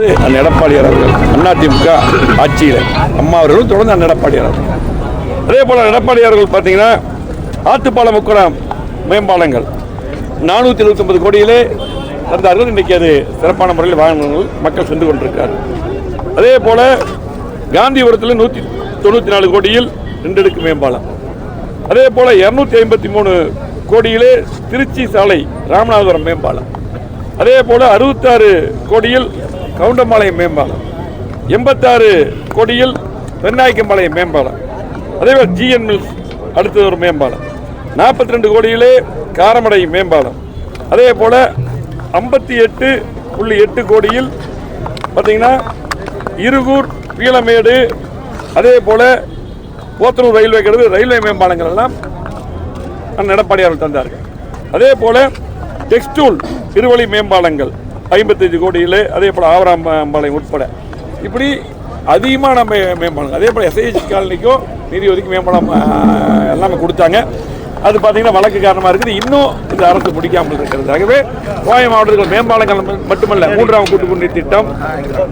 அண்ணன் எடப்பாடியார் அவர்கள் அதிமுக ஆட்சியில். அம்மா அவர்களும் தொடர்ந்து அண்ணன் எடப்பாடியார் அவர்கள். அதே போல் எடப்பாடியார் அவர்கள் பார்த்தீங்கன்னா ஆத்துப்பாலம் உக்கரம் மேம்பாலங்கள். நானூற்றி இருபத்தொம்பது கோடியிலே தந்தார்கள். இன்றைக்கி அது சிறப்பான முறையில் வாகனங்கள் மக்கள் சென்று கொண்டிருக்கார் அதே போல் காந்திபுரத்தில் நூற்றி தொண்ணூற்றி நாலு கோடியில் ரெண்டடுக்கு மேம்பாலம். அதே போல் இரநூத்தி ஐம்பத்தி மூணு கோடியிலே திருச்சி சாலை ராமநாதபுரம் மேம்பாலம். அதே போல அறுபத்தாறு கோடியில் கவுண்டம்பாளையம் மேம்பாலம். எண்பத்தாறு கோடியில் பெண்ணாய்க்கம்பாளையம் மேம்பாலம். அதே போல் ஜிஎன் மில்ஸ் அடுத்தது ஒரு மேம்பாலம். நாற்பத்தி ரெண்டு கோடியிலே காரமடை மேம்பாலம். அதே போல் ஐம்பத்தி எட்டு புள்ளி எட்டு கோடியில் பார்த்தீங்கன்னா இருகூர் பீளமேடு அதே போல் போத்தனூர் ரயில்வே கிடவு ரயில்வே மேம்பாலங்கள் எல்லாம் எடப்பாடி அவர்கள் தந்தார்கள். அதே போல் டெக்ஸ்டூல் இருவழி மேம்பாலங்கள். ஐம்பத்தஞ்சு கோடியில் அதே போல் ஆவராம்பாளையம் உட்பட. இப்படி அதிகமான நம்ம மேம்பாலம் அதே போல் எஸ்ஐஹெச் காலனிக்கும் நிதி ஒதுக்கி மேம்பாலம் எல்லாமே கொடுத்தாங்க. அது பார்த்தீங்கன்னா வழக்கு காரணமாக இருக்குது. இன்னும் இந்த அரசு பிடிக்காமல் இருக்கிறது. ஆகவே கோவை மாவட்டத்தில் மேம்பாலங்கள் மட்டுமல்ல மூன்றாம் கூட்டு குடிநீர் திட்டம்.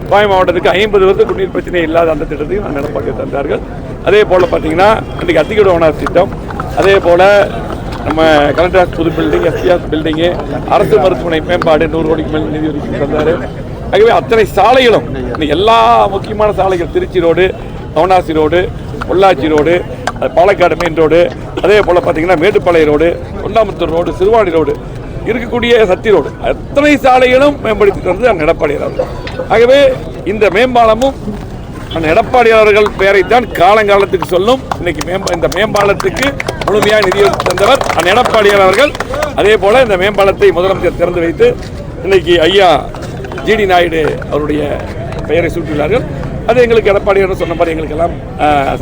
கோவை மாவட்டத்துக்கு ஐம்பது வருஷம் குடிநீர் பிரச்சனை இல்லாத அந்த திட்டத்தையும் நான் நடப்பாக்கி தந்தார்கள். அதே போல் பார்த்தீங்கன்னா இன்றைக்கு அத்திக்கடு ஓனர் திட்டம். அதே போல் நம்ம கலெக்டர் புது பில்டிங் எஸ்பிஆர் பில்டிங்கு அரசு மருத்துவமனை மேம்பாடு நூறு கோடிக்கு மேல் நிதி ஒதுக்கி தந்தார். ஆகவே அத்தனை சாலைகளும் எல்லா முக்கியமான சாலைகள் Trichy road கவுனாசி road Pollachi road Palakkad main road அதே போல் பார்த்தீங்கன்னா Mettupalayam road Thondamuthur road Siruvani road இருக்கக்கூடிய சத்தி ரோடு. அத்தனை சாலைகளும் மேம்படுத்தி தந்தது எடப்பாடி ஆகவே இந்த மேம்பாலமும் அண்ணன் எடப்பாடி அவர்கள் பெயரைத்தான் காலங்காலத்துக்கு சொல்லும். இன்னைக்கு மேம்ப இந்த மேம்பாலத்துக்கு முழுமையாக நிதி தந்தவர் அண்ணன் எடப்பாடியார் அவர்கள். அதே போல இந்த மேம்பாலத்தை முதலமைச்சர் திறந்து வைத்து இன்னைக்கு ஐயா ஜிடி நாயுடு அவருடைய பெயரை சூட்டியுள்ளார்கள் அது எங்களுக்கு எடப்பாடியார் சொன்ன மாதிரி எங்களுக்கெல்லாம்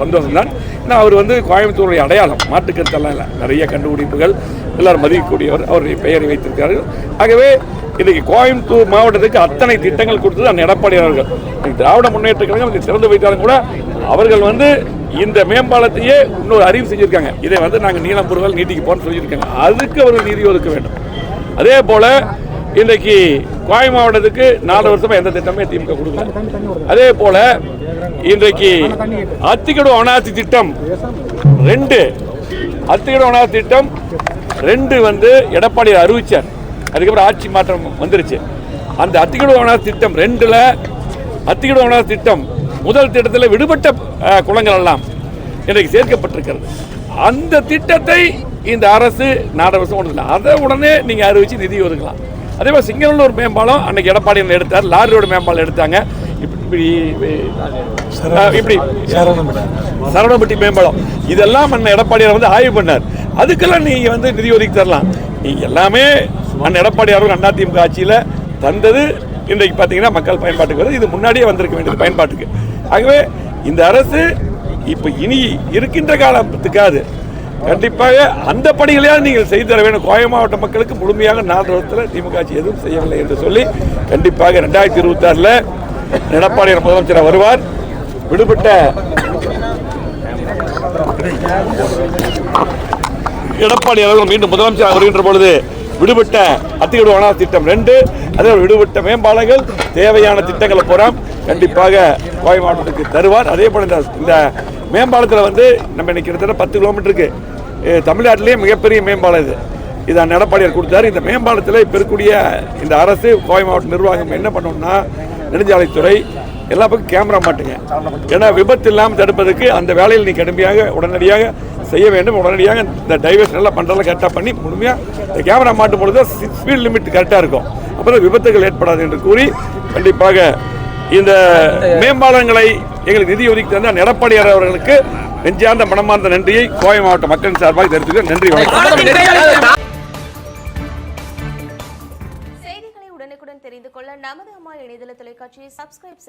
சந்தோஷம் தான் ஏன்னா அவர் வந்து கோயம்புத்தூருடைய அடையாளம். மாட்டுக்கருத்தெல்லாம் இல்லை. நிறைய கண்டுபிடிப்புகள் எல்லாரும் மதிக்கக்கூடியவர். அவருடைய பெயரை வைத்திருக்கிறார்கள். ஆகவே இன்னைக்கு கோயம்புத்தூர் மாவட்டத்துக்கு அத்தனை திட்டங்கள் கொடுத்தது அந்த எடப்பாடி அவர்கள். இன்னைக்கு திராவிட முன்னேற்ற கழகம் திறந்து வைத்தாலும் கூட அவர்கள் வந்து இந்த மேம்பாலத்தையே இன்னொரு அறிவு செஞ்சிருக்காங்க. இதை வந்து நாங்கள் நீலம்புருகள் நீட்டிக்கு போகணும்னு சொல்லியிருக்காங்க. அதுக்கு அவர்கள் நிதி ஒதுக்க வேண்டும். அதே போல் இன்றைக்கு கோவை மாவட்டத்துக்கு நாலு வருஷமாக எந்த திட்டமே திமுக கொடுக்கல. அதே போல் இன்றைக்கு அத்திக்கடு அனாசி திட்டம் ரெண்டு. அத்திக்கடு அனாசி திட்டம் ரெண்டு வந்து எடப்பாடி அறிவிச்சார். அதுக்கப்புறம் ஆட்சி மாற்றம் வந்துருச்சு. அந்த அத்திக்கடு திட்டம் ரெண்டில் அத்திக்கடு திட்டம் முதல் திட்டத்தில் விடுபட்ட குளங்கள் எல்லாம் இன்றைக்கு சேர்க்கப்பட்டிருக்கிறது. அந்த திட்டத்தை இந்த அரசு நாடு அரசு கொண்டு அதை உடனே நீங்கள் அறிவிச்சு நிதி ஒதுக்கலாம். அதே மாதிரி சிங்கநல்லூர் மேம்பாலம் அன்னைக்கு எடப்பாடி எடுத்தார். லாரி ரோடு மேம்பாலம் எடுத்தாங்க. இப்படி இப்படி சரவணப்பட்டி மேம்பாலம். இதெல்லாம் அண்ணன் எடப்பாடியார் வந்து ஆய்வு பண்ணார். அதுக்கெல்லாம் நீங்கள் வந்து நிதி ஒதுக்கி தரலாம். நீங்கள் எல்லாமே அண்ணன் எடப்பாடி அவர்கள் அதிமுக ஆட்சியில் தந்தது. இன்றைக்கு பார்த்தீங்கன்னா மக்கள் பயன்பாட்டுக்கு வருது. இது முன்னாடியே வந்திருக்க வேண்டியது பயன்பாட்டுக்கு. ஆகவே இந்த அரசு இப்போ இனி இருக்கின்ற காலத்துக்காது கண்டிப்பாக அந்த பணிகளையாவது நீங்கள் செய்து தர வேண்டும். கோவை மாவட்ட மக்களுக்கு முழுமையாக நாலு வருஷத்தில் திமுக ஆட்சி எதுவும் செய்யவில்லை என்று சொல்லி கண்டிப்பாக ரெண்டாயிரத்தி இருபத்தாறில் எடப்பாடி முதலமைச்சராக வருவார். விடுபட்ட எடப்பாடி அவர்கள் மீண்டும் முதலமைச்சராக வருகின்ற பொழுது விடுபட்ட அத்திகடு வன திட்டம் ரெண்டு அதே விடுபட்ட மேம்பாலங்கள் தேவையான திட்டங்களை பூரா கண்டிப்பாக கோவை மாவட்டத்துக்கு தருவார். அதே போல் இந்த இந்த மேம்பாலத்தில் வந்து நம்ம இன்னைக்கு கிட்டத்தட்ட பத்து கிலோமீட்டருக்கு தமிழ்நாட்டிலேயே மிகப்பெரிய மேம்பாலம் இது. இதை நடப்பாடியார் கொடுத்தாரு. இந்த மேம்பாலத்தில் இப்போ இருக்கக்கூடிய இந்த அரசு கோவை மாவட்ட நிர்வாகம் என்ன பண்ணணும்னா நெடுஞ்சாலைத்துறை எல்லா பக்கம் கேமரா மாட்டுங்க. ஏன்னா விபத்து இல்லாமல் தடுப்பதற்கு அந்த வேலையில் நீ கடுமையாக உடனடியாக செய்ய வேண்டும். உடனடியாக இந்த டைவர்ஷன் எல்லாம் பண்ணுறதெல்லாம் கரெக்டாக பண்ணி முழுமையாக இந்த கேமரா மாட்டும் பொழுது ஸ்பீட் லிமிட் கரெக்டாக இருக்கும். அப்புறம் விபத்துகள் ஏற்படாது என்று கூறி கண்டிப்பாக இந்த மேம்பாலங்களை எங்களுக்கு நிதி ஒதுக்கி தந்த எடப்பாடியார் அவர்களுக்கு நெஞ்சார்ந்த மனமார்ந்த நன்றியை கோவை மாவட்ட மக்களின் சார்பாக தெரிவித்துக்கிறேன் நன்றி வணக்கம். செய்திகளை உடனுக்குடன் தெரிந்து கொள்ள நமது அம்மா இணையதள தொலைக்காட்சியை சப்ஸ்கிரைப் செய்ய